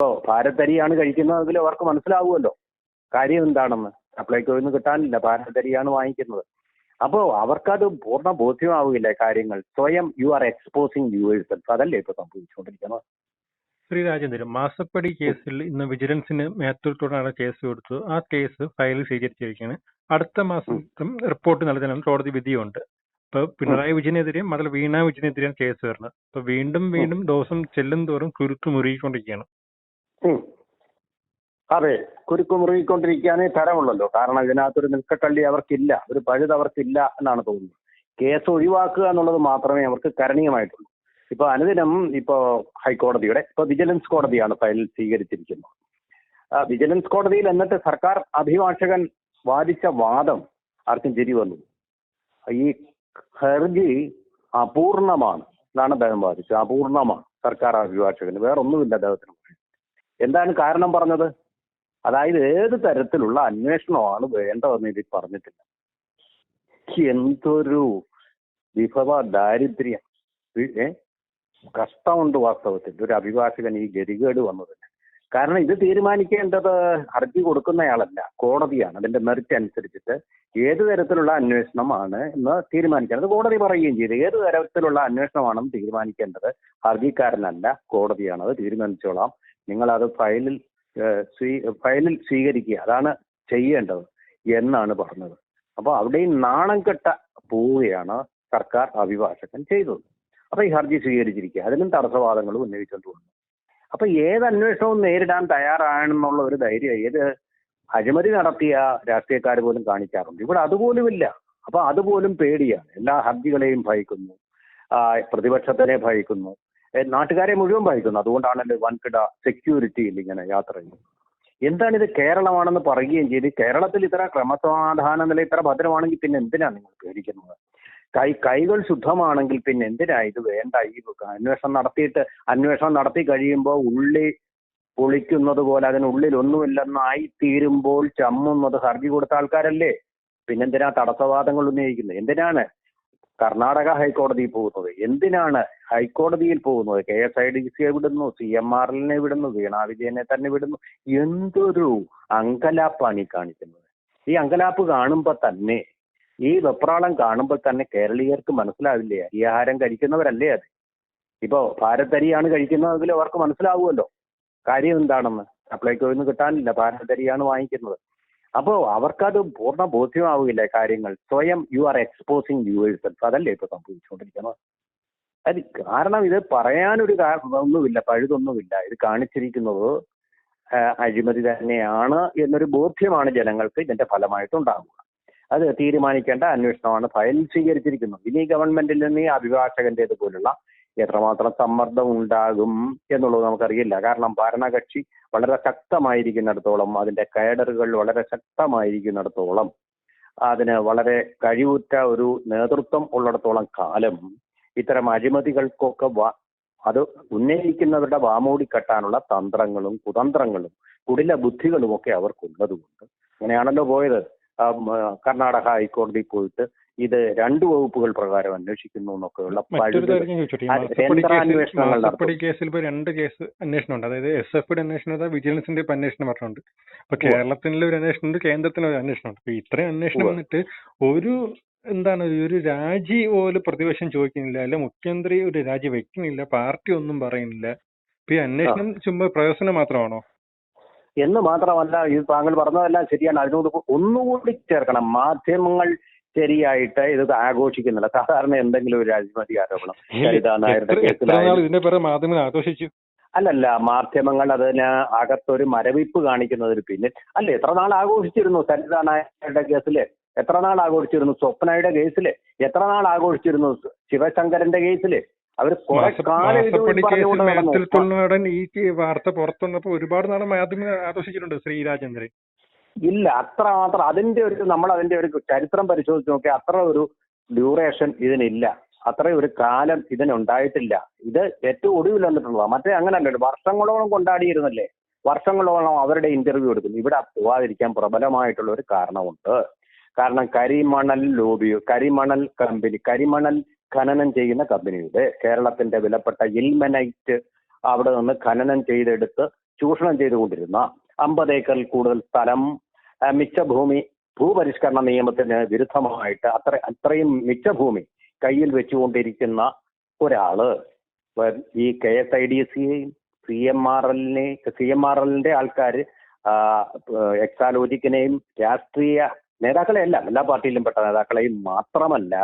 ഇപ്പോൾ ഭാരതരിയാണ് കഴിക്കുന്നതെങ്കിൽ അവർക്ക് മനസ്സിലാവുമല്ലോ. കാര്യം എന്താണെന്ന്. സപ്ലൈകോയിൽ നിന്ന് കിട്ടാനില്ല. ഭാരതരിയാണ് വാങ്ങിക്കുന്നത്. അപ്പോൾ അവർക്കത് പൂർണ ബോധ്യമാവുകയില്ല കാര്യങ്ങൾ. സ്വയം യു ആർ എക്സ്പോസിങ് യുവേഴ്സ് അതല്ലേ ഇപ്പോൾ സംഭവിച്ചുകൊണ്ടിരിക്കുന്നത്? ശ്രീ രാജേന്ദ്രൻ മാസപ്പടി കേസിൽ ഇന്ന് വിജിലൻസിന് നേതൃത്വത്തോടാണ് കേസ് കൊടുത്തത്. ആ കേസ് ഫയൽ സ്വീകരിച്ചിരിക്കുകയാണ്. അടുത്ത മാസം റിപ്പോർട്ട് നൽകാനാണ് കോടതി വിധിയുണ്ട്. ഇപ്പൊ പിണറായി വിജയനെതിരെയും അതിൽ വീണ വിജയനെതിരെയും കേസ് വരുന്നത്. ഇപ്പൊ വീണ്ടും വീണ്ടും ദിവസം ചെല്ലും തോറും കുരുത്തു മുറുകിക്കൊണ്ടിരിക്കുകയാണ്. ഉം. അതെ കുരുക്ക് മുറുകിക്കൊണ്ടിരിക്കാനേ തരമുള്ളല്ലോ. കാരണം ഇതിനകത്തൊരു നിൽക്കക്കള്ളി അവർക്കില്ല ഒരു പഴുത് അവർക്കില്ല എന്നാണ് തോന്നുന്നത്. കേസ് ഒഴിവാക്കുക എന്നുള്ളത് മാത്രമേ അവർക്ക് കരണീയമായിട്ടുള്ളൂ. ഇപ്പൊ അനുദിനം ഇപ്പോ ഹൈക്കോടതിയുടെ ഇപ്പൊ വിജിലൻസ് കോടതിയാണ് ഫയൽ സ്വീകരിച്ചിരിക്കുന്നത്. വിജിലൻസ് കോടതിയിൽ എന്നിട്ട് സർക്കാർ അഭിഭാഷകൻ വാദിച്ച വാദം ആർക്കും ചിരി വന്നു. ഈ ഹർജി അപൂർണമാണ് എന്നാണ് അദ്ദേഹം വാദിച്ചത്. അപൂർണമാണ് സർക്കാർ അഭിഭാഷകന്. വേറൊന്നുമില്ല അദ്ദേഹത്തിന്. എന്താണ് കാരണം പറഞ്ഞത്? അതായത് ഏത് തരത്തിലുള്ള അന്വേഷണമാണ് വേണ്ടതെന്ന് ഇതിൽ പറഞ്ഞിട്ടില്ല. എന്തൊരു വിഭവ ദാരിദ്ര്യം? കഷ്ടമുണ്ട് വാസ്തവത്തിൽ. ഒരു അഭിഭാഷകൻ ഈ ഗതികേട് വന്നതിന്. കാരണം ഇത് തീരുമാനിക്കേണ്ടത് ഹർജി കൊടുക്കുന്നയാളല്ല കോടതിയാണ്. അതിന്റെ മെറിറ്റ് അനുസരിച്ചിട്ട് ഏത് തരത്തിലുള്ള അന്വേഷണമാണ് എന്ന് തീരുമാനിക്കേണ്ടത് കോടതി പറയുകയും ചെയ്തു. ഏത് തരത്തിലുള്ള അന്വേഷണമാണെന്ന് തീരുമാനിക്കേണ്ടത് ഹർജിക്കാരനല്ല കോടതിയാണ്. അത് തീരുമാനിച്ചോളാം. നിങ്ങൾ അത് ഫയലിൽ ഫയലിൽ സ്വീകരിക്കുക. അതാണ് ചെയ്യേണ്ടത് എന്നാണ് പറഞ്ഞത്. അപ്പോൾ അവിടെയും നാണം കെട്ട പോവുകയാണ് സർക്കാർ അഭിഭാഷകൻ ചെയ്തത്. അപ്പൊ ഈ ഹർജി സ്വീകരിച്ചിരിക്കുക. അതിനും തടസ്സവാദങ്ങളും ഉന്നയിച്ചുകൊണ്ട് വന്നു അപ്പൊ ഏത് അന്വേഷണവും നേരിടാൻ തയ്യാറാണെന്നുള്ള ഒരു ധൈര്യം ഏത് അഴിമതി നടത്തിയ രാഷ്ട്രീയക്കാർ പോലും കാണിക്കാറുണ്ട്. ഇവിടെ അതുപോലുമില്ല. അപ്പൊ അതുപോലും പേടിയാണ്. എല്ലാ ഹർജികളെയും ഭയക്കുന്നു. പ്രതിപക്ഷത്തിനെ ഭയക്കുന്നു. നാട്ടുകാരെ മുഴുവൻ ബാധിക്കുന്നു അതുകൊണ്ടാണല്ലോ വൻകിട സെക്യൂരിറ്റിയിൽ ഇങ്ങനെ യാത്ര ചെയ്യുന്നത്. എന്താണ് എന്താണിത് കേരളമാണെന്ന് പറയുകയും ചെയ്ത് കേരളത്തിൽ ഇത്ര ക്രമസമാധാന നില ഇത്ര ഭദ്രമാണെങ്കിൽ പിന്നെ എന്തിനാണ് നിങ്ങൾ പേടിക്കുന്നത്? കൈ കൈകൾ ശുദ്ധമാണെങ്കിൽ പിന്നെ എന്തിനാ ഇത് വേണ്ട? ഈ അന്വേഷണം നടത്തിയിട്ട് അന്വേഷണം നടത്തി കഴിയുമ്പോൾ ഉള്ളി പൊളിക്കുന്നത് പോലെ അതിനുള്ളിൽ ഒന്നുമില്ലെന്നായി തീരുമ്പോൾ ചമ്മുന്നത് ഹർജി കൊടുത്ത ആൾക്കാരല്ലേ? പിന്നെന്തിനാ തടസ്സവാദങ്ങൾ ഉന്നയിക്കുന്നത്? എന്തിനാണ് കർണാടക ഹൈക്കോടതിയിൽ പോകുന്നത്? എന്തിനാണ് ഹൈക്കോടതിയിൽ പോകുന്നത്? കെ എസ് ഐ ഡി സിയെ വിടുന്നു സി എം ആർ എല്ലിനെ വിടുന്നു വീണാ വിജയനെ തന്നെ വിടുന്നു. എന്തൊരു അങ്കലാപ്പാണ് ഈ കാണിക്കുന്നത്? ഈ അങ്കലാപ്പ് കാണുമ്പോൾ തന്നെ ഈ വെപ്രാളം കാണുമ്പോൾ തന്നെ കേരളീയർക്ക് മനസ്സിലാവില്ലേ? അരിയാഹാരം കഴിക്കുന്നവരല്ലേ അത്? ഇപ്പോ ഭാരതരിയാണ് കഴിക്കുന്നതെങ്കിൽ അവർക്ക് മനസ്സിലാവുമല്ലോ. കാര്യം എന്താണെന്ന്? സപ്ലൈകോയിൽ നിന്ന് കിട്ടാനില്ല. ഭാരതരിയാണ് വാങ്ങിക്കുന്നത്. അപ്പോൾ അവർക്കത് പൂർണ ബോധ്യമാവില്ല കാര്യങ്ങൾ. സ്വയം യു ആർ എക്സ്പോസിങ് യുവേഴ്സ് അതല്ലേ ഇപ്പൊ സംഭവിച്ചുകൊണ്ടിരിക്കുന്നത്? അത് കാരണം ഇത് പറയാനൊരു ഒന്നുമില്ല പഴുതൊന്നുമില്ല. ഇത് കാണിച്ചിരിക്കുന്നത് അഴിമതി തന്നെയാണ് എന്നൊരു ബോധ്യമാണ് ജനങ്ങൾക്ക് ഇതിന്റെ ഫലമായിട്ടുണ്ടാകുക അത് തീരുമാനിക്കേണ്ട അന്വേഷണമാണ് ഫയൽ സ്വീകരിച്ചിരിക്കുന്നത്. ഇനി ഗവൺമെന്റിൽ നിന്ന് ഈ അഭിഭാഷകന്റേത് എത്രമാത്രം സമ്മർദ്ദം ഉണ്ടാകും എന്നുള്ളത് നമുക്കറിയില്ല. കാരണം ഭരണകക്ഷി വളരെ ശക്തമായിരിക്കുന്നിടത്തോളം അതിന്റെ കേഡറുകൾ വളരെ ശക്തമായിരിക്കുന്നിടത്തോളം അതിന് വളരെ കഴിവുറ്റ ഒരു നേതൃത്വം ഉള്ളിടത്തോളം കാലം ഇത്തരം അഴിമതികൾക്കൊക്കെ അത് ഉന്നയിക്കുന്നവരുടെ വാമൂടി കെട്ടാനുള്ള തന്ത്രങ്ങളും കുതന്ത്രങ്ങളും കുടില ബുദ്ധികളും ഒക്കെ അവർക്കുള്ളതുകൊണ്ട്. അങ്ങനെയാണല്ലോ പോയത്. കർണാടക ഹൈക്കോടതി പോയിട്ട് ഇത് രണ്ട് വകുപ്പുകൾ പ്രകാരം അന്വേഷിക്കുന്നു എന്നൊക്കെയുള്ള അത് കേസിൽ ഇപ്പൊ രണ്ട് കേസ് അന്വേഷണം ഉണ്ട് അതായത് എസ് എഫ് അന്വേഷണം ഉണ്ട് വിജിലൻസിന്റെ ഇപ്പൊ അന്വേഷണം പറഞ്ഞിട്ടുണ്ട്. ഇപ്പൊ കേരളത്തിലെ ഒരു അന്വേഷണം ഉണ്ട് കേന്ദ്രത്തിലെ ഒരു അന്വേഷണം ഉണ്ട്. അപ്പൊ ഇത്രയും അന്വേഷണം വന്നിട്ട് ഒരു എന്താണ് ഒരു രാജി പോലും പ്രതിപക്ഷം ചോദിക്കുന്നില്ല. അല്ലെ മുഖ്യമന്ത്രി ഒരു രാജി വെക്കുന്നില്ല പാർട്ടി ഒന്നും പറയുന്നില്ല. ഇപ്പൊ ഈ അന്വേഷണം ചുമ്മാ പ്രയോജനം മാത്രമാണോ? എന്ന് മാത്രമല്ല ഇത് താങ്കൾ പറഞ്ഞതെല്ലാം ശരിയാണ്. അതിനോട് ഒന്നുകൂടി ചേർക്കണം. മാധ്യമങ്ങൾ ശരിയായിട്ട് ഇത് ആഘോഷിക്കുന്നില്ല. സാധാരണ എന്തെങ്കിലും ഒരു അഴിമതി ആരോപണം. ഇതിന്റെ പേരെ മാധ്യമങ്ങൾ ആഘോഷിച്ചു? അല്ലല്ല മാധ്യമങ്ങൾ അതിന് അകത്തൊരു മരവിപ്പ് കാണിക്കുന്നതിന് പിന്നെ അല്ല എത്ര നാൾ ആഘോഷിച്ചിരുന്നു സരിത നായരുടെ കേസിൽ? എത്ര നാൾ ആഘോഷിച്ചിരുന്നു സ്വപ്നയുടെ കേസിൽ? എത്ര നാൾ ആഘോഷിച്ചിരുന്നു ശിവശങ്കരന്റെ കേസിൽ? അവർ ഈ വാർത്ത പുറത്തുവന്നപ്പോ ഒരുപാട് നാളെ മാധ്യമങ്ങൾ ആഘോഷിച്ചിട്ടുണ്ട് ശ്രീ രാജേന്ദ്രൻ ഇല്ല അത്ര മാത്രം. അതിന്റെ ഒരു നമ്മൾ അതിന്റെ ഒരു ചരിത്രം പരിശോധിച്ച് നോക്കിയാൽ അത്ര ഒരു ഡ്യൂറേഷൻ ഇതിനില്ല. അത്ര ഒരു കാലം ഇതിനുണ്ടായിട്ടില്ല. ഇത് ഏറ്റവും ഒടുവിൽ വന്നിട്ടുള്ളതാണ് മറ്റേ അങ്ങനല്ലേ വർഷങ്ങളോളം കൊണ്ടാടിയിരുന്നല്ലേ? വർഷങ്ങളോളം അവരുടെ ഇന്റർവ്യൂ എടുക്കുന്നു. ഇവിടെ പോവാതിരിക്കാൻ പ്രബലമായിട്ടുള്ള ഒരു കാരണമുണ്ട്. കാരണം കരിമണൽ ലോബി കരിമണൽ കമ്പനി കരിമണൽ ഖനനം ചെയ്യുന്ന കമ്പനിയുടെ കേരളത്തിന്റെ വിലപ്പെട്ട ഇൽമനൈറ്റ് അവിടെ നിന്ന് ഖനനം ചെയ്തെടുത്ത് ചൂഷണം ചെയ്തുകൊണ്ടിരുന്ന അമ്പത് ഏക്കറിൽ കൂടുതൽ സ്ഥലം ആ, മിച്ച ഭൂമി ഭൂപരിഷ്കരണ നിയമത്തിന് വിരുദ്ധമായിട്ട് അത്ര അത്രയും മിച്ച ഭൂമി കയ്യിൽ വെച്ചുകൊണ്ടിരിക്കുന്ന ഒരാൾ. ഈ കെ എസ് ഐ ഡി സിയെയും സി എം ആർ എല്ലിനെ സി എം ആർ എല്ലിന്റെ ആൾക്കാർ എക്സാലോജിക്കിനെയും രാഷ്ട്രീയ നേതാക്കളെ എല്ലാ പാർട്ടിയിലും പെട്ട നേതാക്കളെയും മാത്രമല്ല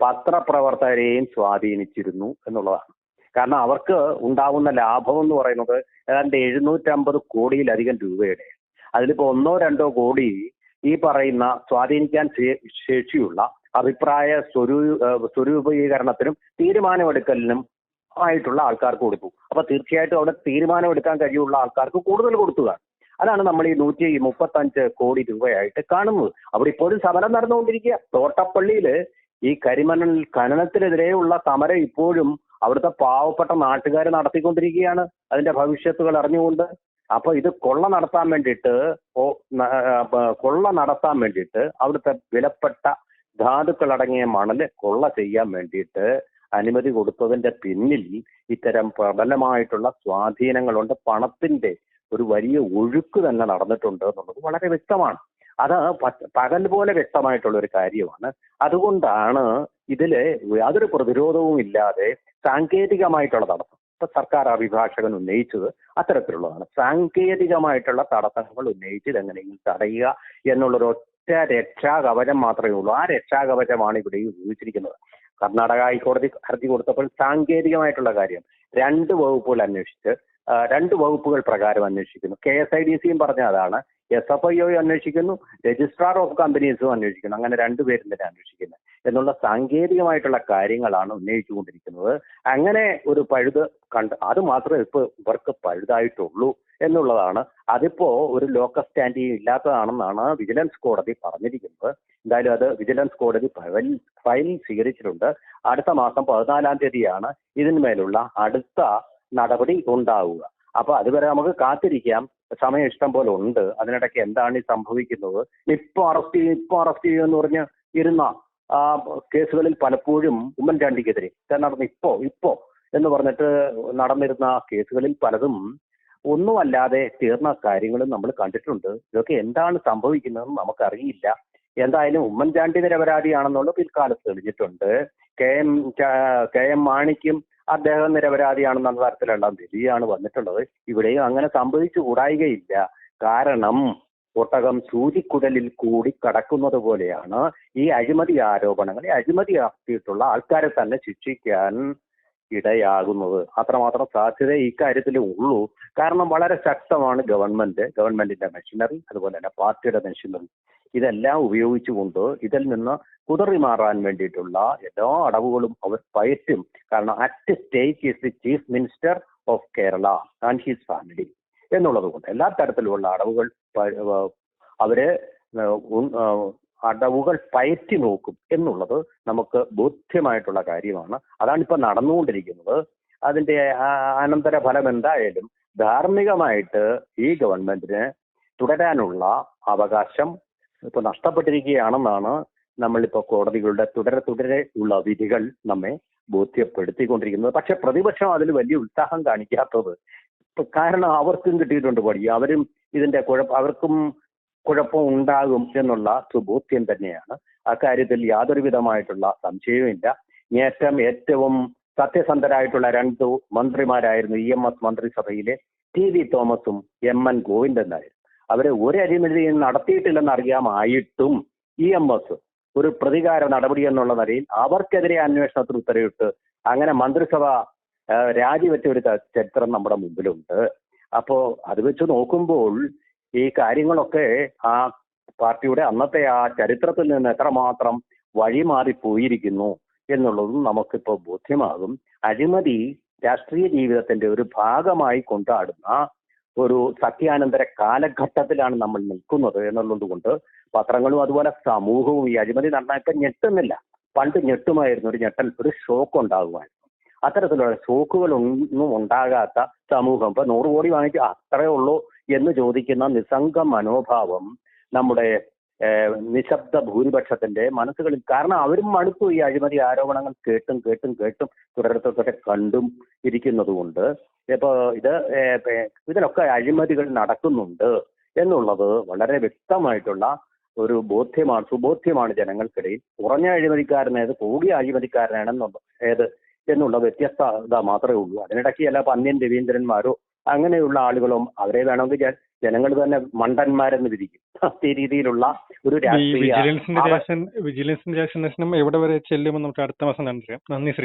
പത്രപ്രവർത്തകരെയും സ്വാധീനിച്ചിരുന്നു എന്നുള്ളതാണ്. കാരണം അവർക്ക് ഉണ്ടാവുന്ന ലാഭം എന്ന് പറയുന്നത് ഏതാണ്ട് എഴുന്നൂറ്റമ്പത് കോടിയിലധികം രൂപയുടെ അതിലിപ്പോ ഒന്നോ രണ്ടോ കോടി ഈ പറയുന്ന സ്വാധീനിക്കാൻ ശേഷിയുള്ള അഭിപ്രായ സ്വരൂ സ്വരൂപീകരണത്തിനും തീരുമാനമെടുക്കലിനും ആയിട്ടുള്ള ആൾക്കാർക്ക് കൊടുത്തു. അപ്പൊ തീർച്ചയായിട്ടും അവിടെ തീരുമാനമെടുക്കാൻ കഴിയുള്ള ആൾക്കാർക്ക് കൂടുതൽ കൊടുക്കുക അതാണ് നമ്മൾ ഈ നൂറ്റി മുപ്പത്തഞ്ച് കോടി രൂപയായിട്ട് കാണുന്നത്. അവിടെ ഇപ്പോഴും സമരം നടന്നുകൊണ്ടിരിക്കുക. തോട്ടപ്പള്ളിയിൽ ഈ കരിമണൽ ഖനനത്തിനെതിരെയുള്ള സമരം ഇപ്പോഴും അവിടുത്തെ പാവപ്പെട്ട നാട്ടുകാർ നടത്തിക്കൊണ്ടിരിക്കുകയാണ്. അതിന്റെ ഭവിഷ്യത്തുകൾ അറിഞ്ഞുകൊണ്ട് അപ്പൊ ഇത് കൊള്ള നടത്താൻ വേണ്ടിയിട്ട് കൊള്ള നടത്താൻ വേണ്ടിയിട്ട് അവിടുത്തെ വിലപ്പെട്ട ധാതുക്കളടങ്ങിയ മണൽ കൊള്ള ചെയ്യാൻ വേണ്ടിയിട്ട് അനുമതി കൊടുത്തതിന്റെ പിന്നിൽ ഇത്തരം പ്രബലമായിട്ടുള്ള സ്വാധീനങ്ങളുണ്ട്. പണത്തിന്റെ ഒരു വലിയ ഒഴുക്ക് തന്നെ നടന്നിട്ടുണ്ട് എന്നുള്ളത് വളരെ വ്യക്തമാണ്. അത് പകൽ പോലെ വ്യക്തമായിട്ടുള്ള ഒരു കാര്യമാണ്. അതുകൊണ്ടാണ് ഇതിൽ യാതൊരു പ്രതിരോധവും ഇല്ലാതെ സാങ്കേതികമായിട്ടുള്ള ഇപ്പൊ സർക്കാർ അഭിഭാഷകൻ ഉന്നയിച്ചത് അത്തരത്തിലുള്ളതാണ്. സാങ്കേതികമായിട്ടുള്ള തടസ്സങ്ങൾ ഉന്നയിച്ച് ഇതെങ്ങനെയെങ്കിലും തടയുക എന്നുള്ളൊരു ഒറ്റ രക്ഷാകവചം മാത്രമേ ഉള്ളൂ. ആ രക്ഷാകവചമാണ് ഇവിടെ ഉപയോഗിച്ചിരിക്കുന്നത്. കർണാടക ഹൈക്കോടതി ഹർജി കൊടുത്തപ്പോൾ സാങ്കേതികമായിട്ടുള്ള കാര്യം രണ്ട് വകുപ്പുകൾ അന്വേഷിച്ച് രണ്ട് വകുപ്പുകൾ പ്രകാരം അന്വേഷിക്കുന്നു. കെ എസ് ഐ ഡി സിയും പറഞ്ഞ അതാണ്. എസ് എഫ് ഐ ഒയും അന്വേഷിക്കുന്നു. രജിസ്ട്രാർ ഓഫ് കമ്പനീസും അന്വേഷിക്കുന്നു. അങ്ങനെ രണ്ടുപേരും തന്നെ അന്വേഷിക്കുന്നത്. എന്നുള്ള സാങ്കേതികമായിട്ടുള്ള കാര്യങ്ങളാണ് ഉന്നയിച്ചുകൊണ്ടിരിക്കുന്നത്. അങ്ങനെ ഒരു പഴുത് കണ്ട് അത് മാത്രമേ ഇപ്പോൾ ഇവർക്ക് പഴുതായിട്ടുള്ളൂ എന്നുള്ളതാണ്. അതിപ്പോ ഒരു ലോക്കൽ സ്റ്റാൻഡിങ് ഇല്ലാത്തതാണെന്നാണ് വിജിലൻസ് കോടതി പറഞ്ഞിരിക്കുന്നത്. എന്തായാലും അത് വിജിലൻസ് കോടതി ഫയൽ സ്വീകരിച്ചിട്ടുണ്ട്. അടുത്ത മാസം പതിനാലാം തീയതിയാണ് ഇതിന്മേലുള്ള അടുത്ത നടപടി ഉണ്ടാവുക. അപ്പൊ അതുവരെ നമുക്ക് കാത്തിരിക്കാം. സമയം ഇഷ്ടം പോലെ ഉണ്ട്. അതിനിടയ്ക്ക് എന്താണ് ഈ സംഭവിക്കുന്നത്? ഇപ്പൊ അറസ്റ്റ് ചെയ്യും ഇപ്പൊ അറസ്റ്റ് ചെയ്യുമെന്ന് പറഞ്ഞ് ഇരുന്ന ആ കേസുകളിൽ പലപ്പോഴും ഉമ്മൻചാണ്ടിക്കെതിരെ നടന്ന ഇപ്പോ ഇപ്പോ എന്ന് പറഞ്ഞിട്ട് നടന്നിരുന്ന കേസുകളിൽ പലതും ഒന്നുമല്ലാതെ തീർന്ന കാര്യങ്ങളും നമ്മൾ കണ്ടിട്ടുണ്ട്. ഇതൊക്കെ എന്താണ് സംഭവിക്കുന്നതെന്ന് നമുക്കറിയില്ല. എന്തായാലും ഉമ്മൻചാണ്ടി നിരപരാധിയാണെന്നുള്ള പിൽക്കാലത്ത് തെളിഞ്ഞിട്ടുണ്ട്. കെ എം കെ എം മാണിക്കും അദ്ദേഹം നിരപരാധിയാണെന്നുള്ള തരത്തിലുള്ള വിധിയാണ് വന്നിട്ടുള്ളത്. ഇവിടെയും അങ്ങനെ സംഭവിച്ചു കൂടായികയില്ല. കാരണം ഒട്ടകം സൂചിക്കുടലിൽ കൂടി കടക്കുന്നത് പോലെയാണ് ഈ അഴിമതി ആരോപണങ്ങളെ ഈ അഴിമതി ആക്കിയിട്ടുള്ള ആൾക്കാരെ തന്നെ ശിക്ഷിക്കാൻ ഇടയാകുന്നത്. അത്രമാത്രം സാധ്യത ഇക്കാര്യത്തിൽ ഉള്ളൂ. കാരണം വളരെ ശക്തമാണ് ഗവൺമെന്റ് ഗവൺമെന്റിന്റെ മെഷീനറി അതുപോലെ തന്നെ പാർട്ടിയുടെ മെഷീനറി. ഇതെല്ലാം ഉപയോഗിച്ചുകൊണ്ട് ഇതിൽ നിന്ന് കുതറി മാറാൻ വേണ്ടിയിട്ടുള്ള എല്ലാ അടവുകളും അവർ പയറ്റും. കാരണം at state is the chief minister of Kerala and his family. എന്നുള്ളത് കൊണ്ട്. എല്ലാ തരത്തിലുമുള്ള അടവുകൾ അവർ അടവുകൾ പയറ്റി നോക്കും എന്നുള്ളത് നമുക്ക് ബോധ്യമായിട്ടുള്ള കാര്യമാണ്. അതാണ് ഇപ്പൊ നടന്നുകൊണ്ടിരിക്കുന്നത് അതിന്റെ അനന്തര ഫലം എന്തായാലും ധാർമ്മികമായിട്ട് ഈ ഗവൺമെന്റിന് തുടരാനുള്ള അവകാശം ഇപ്പൊ നഷ്ടപ്പെട്ടിരിക്കുകയാണെന്നാണ് നമ്മളിപ്പോ കോടതികളുടെ തുടരെ തുടരെ ഉള്ള വിധികൾ നമ്മെ ബോധ്യപ്പെടുത്തിക്കൊണ്ടിരിക്കുന്നത്. പക്ഷെ പ്രതിപക്ഷം അതിൽ വലിയ ഉത്സാഹം കാണിക്കാത്തത് കാരണം അവർക്കും കിട്ടിയിട്ടുണ്ട് പടി. അവരും ഇതിന്റെ കുഴപ്പം അവർക്കും കുഴപ്പം ഉണ്ടാകും എന്നുള്ള സുബോധ്യം തന്നെയാണ്. അക്കാര്യത്തിൽ യാതൊരു വിധമായിട്ടുള്ള സംശയവുമില്ല. നേട്ടം ഏറ്റവും സത്യസന്ധരായിട്ടുള്ള രണ്ടു മന്ത്രിമാരായിരുന്നു ഇ എം എസ് മന്ത്രിസഭയിലെ ടി വി തോമസും എം എൻ ഗോവിന്ദനായിരുന്നു അവരെ ഒരു അഴിമതിയും നടത്തിയിട്ടില്ലെന്ന് അറിയാമായിട്ടും ഇ എം എസ് ഒരു പ്രതികാര നടപടി എന്നുള്ള നിലയിൽ അവർക്കെതിരെ അന്വേഷണത്തിന് ഉത്തരവിട്ട് അങ്ങനെ മന്ത്രിസഭ രാജിവെച്ച ഒരു ചരിത്രം നമ്മുടെ മുമ്പിലുണ്ട്. അപ്പോ അത് വെച്ച് നോക്കുമ്പോൾ ഈ കാര്യങ്ങളൊക്കെ ആ പാർട്ടിയുടെ അന്നത്തെ ആ ചരിത്രത്തിൽ നിന്ന് എത്രമാത്രം വഴിമാറി പോയിരിക്കുന്നു എന്നുള്ളതും നമുക്കിപ്പോൾ ബോധ്യമാകും. അഴിമതി രാഷ്ട്രീയ ജീവിതത്തിന്റെ ഒരു ഭാഗമായി കൊണ്ടാടുന്ന ഒരു സത്യാനന്തര കാലഘട്ടത്തിലാണ് നമ്മൾ നിൽക്കുന്നത് എന്നുള്ളത് കൊണ്ട് പത്രങ്ങളും അതുപോലെ സമൂഹവും ഈ അഴിമതി നടന്നാൽ ഞെട്ടുന്നില്ല. പണ്ട് ഞെട്ടുമായിരുന്നു ഒരു ഞെട്ടൽ ഒരു ഷോക്ക് ഉണ്ടാകുമായിരുന്നു അത്തരത്തിലുള്ള ഷോക്കുകൾ ഒന്നും ഉണ്ടാകാത്ത സമൂഹം. ഇപ്പൊ നൂറ് കോടി വാങ്ങിച്ച് അത്രേ ഉള്ളൂ എന്ന് ചോദിക്കുന്ന നിസ്സംഗ മനോഭാവം നമ്മുടെ നിശബ്ദ ഭൂരിപക്ഷത്തിന്റെ മനസ്സുകളിൽ. കാരണം അവരും മടുത്തു ഈ അഴിമതി ആരോപണങ്ങൾ കേട്ടും കേട്ടും കേട്ടും തുടരത്തൊക്കെ കണ്ടും ഇരിക്കുന്നതുകൊണ്ട്. ഇപ്പോ ഇത് ഇതിലൊക്കെ അഴിമതികൾ നടക്കുന്നുണ്ട് എന്നുള്ളത് വളരെ വ്യക്തമായിട്ടുള്ള ഒരു ബോധ്യമാണ് സുബോധ്യമാണ് ജനങ്ങൾക്കിടയിൽ. കുറഞ്ഞ അഴിമതിക്കാരനേത് കൂടിയ അഴിമതിക്കാരനാണെന്നുള്ള ഏത് എന്നുള്ള വ്യത്യസ്തത മാത്രമേ ഉള്ളൂ. അതിനിടയ്ക്ക് ചില പന്ന്യൻ രവീന്ദ്രന്മാരോ അങ്ങനെയുള്ള ആളുകളും അവരെ വേണമെങ്കിൽ ജനങ്ങൾ തന്നെ മണ്ടന്മാരെന്ന് വിധിക്കും. ഈ രീതിയിലുള്ള ഒരു രാഷ്ട്രീയ വിജിലൻസിന്റെ വിജിലൻസിന്റെ എവിടെ വരെ ചെല്ലുമെന്ന് നമുക്ക് അടുത്ത മാസം കണ്ടറിയാം. നന്ദി ശ്രീ